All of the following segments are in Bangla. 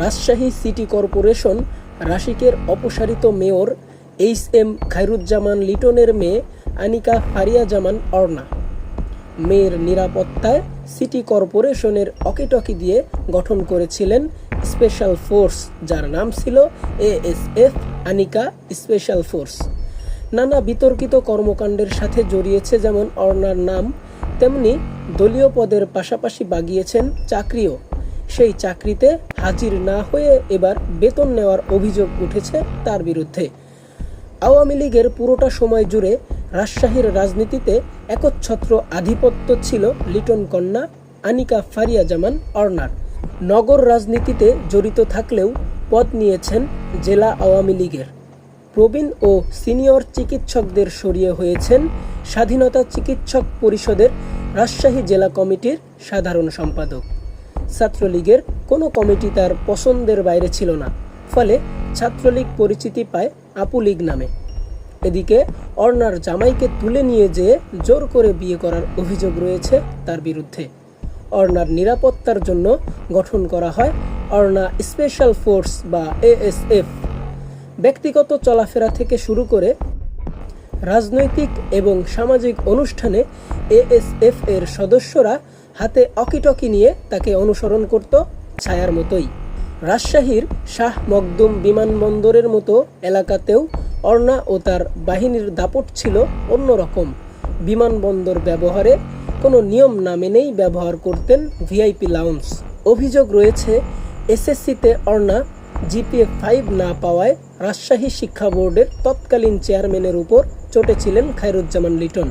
রাজশাহী সিটি কর্পোরেশন রাশিকের অপসারিত মেয়র এইচ এম খায়রুজ্জামান লিটনের মেয়ে আনিকা ফারিয়া জামান অর্ণা। মেয়ের নিরাপত্তায় সিটি কর্পোরেশনের অকিটকি দিয়ে গঠন করেছিলেন স্পেশাল ফোর্স, যার নাম ছিল এএসএফ আনিকা স্পেশাল ফোর্স। নানা বিতর্কিত কর্মকাণ্ডের সাথে জড়িয়েছে যেমন অর্ণার নাম, তেমনি দলীয় পদের পাশাপাশি বাগিয়েছেন চাকরিও। সেই চাকরিতে হাজির না হয়ে এবার বেতন নেওয়ার অভিযোগ উঠেছে তার বিরুদ্ধে। আওয়ামী লীগের পুরোটা সময় জুড়ে রাজশাহীর রাজনীতিতে একচ্ছত্র আধিপত্য ছিল লিটন কন্যা, আনিকা ফারিয়া জামান অর্নার নগর রাজনীতিতে জড়িত থাকলেও পদ নিয়েছেন জেলা আওয়ামী লীগের। প্রবীণ ও সিনিয়র চিকিৎসকদের সরিয়ে হয়েছেন স্বাধীনতা চিকিৎসক পরিষদের রাজশাহী জেলা কমিটির সাধারণ সম্পাদক। ছাত্রলীগের কোনো কমিটি তার পছন্দের বাইরে ছিল না। ফলে ছাত্রলীগ পরিচিতি পায় আপু লীগ নামে। এদিকে অর্ণার জামাইকে তুলে নিয়ে যেয়ে জোর করে বিয়ে করার অভিযোগ রয়েছে তার বিরুদ্ধে। অর্ণার নিরাপত্তার জন্য গঠন করা হয় অর্ণা স্পেশাল ফোর্স বা এএসএফ। ব্যক্তিগত চলাফেরা থেকে শুরু করে রাজনৈতিক এবং সামাজিক অনুষ্ঠানে এএসএফ এর সদস্যরা হাতে অকিটকি নিয়ে তাকে অনুসরণ করত ছায়ার মতোই। রাজশাহীর শাহ মকদুম বিমানবন্দরের মতো এলাকাতেও অর্ণা ও তার বাহিনীর দাপট ছিল অন্যরকম। বিমানবন্দর ব্যবহারে কোনো নিয়ম না মেনেই ব্যবহার করতেন ভিআইপি লাউন্স অভিযোগ রয়েছে, এসএসসিতে অর্ণা জিপিএ ফাইভ না পাওয়ায় রাজশাহী শিক্ষা বোর্ডের তৎকালীন চেয়ারম্যানের উপর চটেছিলেন খায়রুজ্জামান লিটন।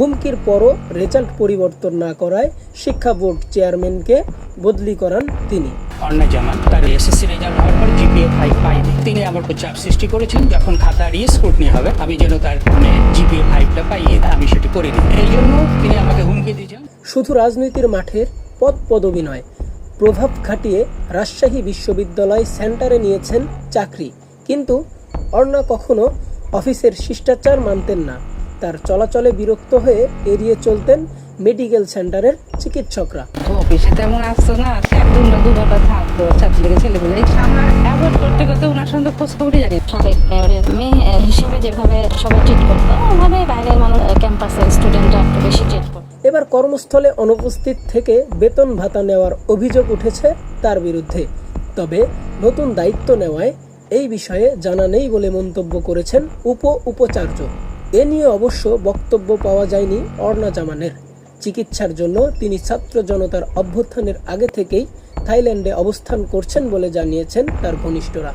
হুমকির পরও রেজাল্ট পরিবর্তন না করায় শিক্ষা বোর্ড চেয়ারম্যানকে বদলি করান তিনি। অর্ণা জামান তার এসএসসি রেজাল্ট হওয়ার পর জিপিএ ফাইভ পাইনি তিনি আমার উপর চাপ সৃষ্টি করেছেন যখন খাতা রিস্ক্রুটনি হবে আমি যেন তার জিপিএ ফাইভটা পাই আমি সেটি করে দিই এই জন্য তিনি আমাকে হুমকি দিয়েছেন। শুধু রাজনীতির মাঠের পদ পদবি নয় প্রভাব খাটিয়ে রাজশাহী বিশ্ববিদ্যালয় সেন্টারে নিয়েছেন চাকরি। কিন্তু অর্ণা কখনো অফিসের শিষ্টাচার মানতেন না। তার চলাচলে বিরক্ত হয়ে এড়িয়ে চলতেন মেডিকেল সেন্টারের চিকিৎসকরা। অফিসে তেমন আসতো না একদম দুবার থাকতো ছাত্রীদের অ্যাভয়েড করতে করতে ওনার সঙ্গে খোঁজ খবরই জানি। মেয়রের মেয়ে হিসেবে যেভাবে সবাই ট্রিট করতো ওভাবে বাইরের মানুষ ক্যাম্পাসের স্টুডেন্টরা একটু বেশি ট্রিট করতো। এবার কর্মস্থলে অনুপস্থিত থেকে বেতন ভাতা নেওয়ার অভিযোগ উঠেছে তার বিরুদ্ধে। তবে নতুন দায়িত্ব নেওয়ায় এই বিষয়ে জানা নেই বলে মন্তব্য করেছেন উপ উপাচার্য এ নিয়ে অবশ্য বক্তব্য পাওয়া যায়নি অর্ণা জামানের। চিকিৎসার জন্য তিনি ছাত্র জনতার অভ্যুত্থানের আগে থেকেই থাইল্যান্ডে অবস্থান করছেন বলে জানিয়েছেন তার ঘনিষ্ঠরা।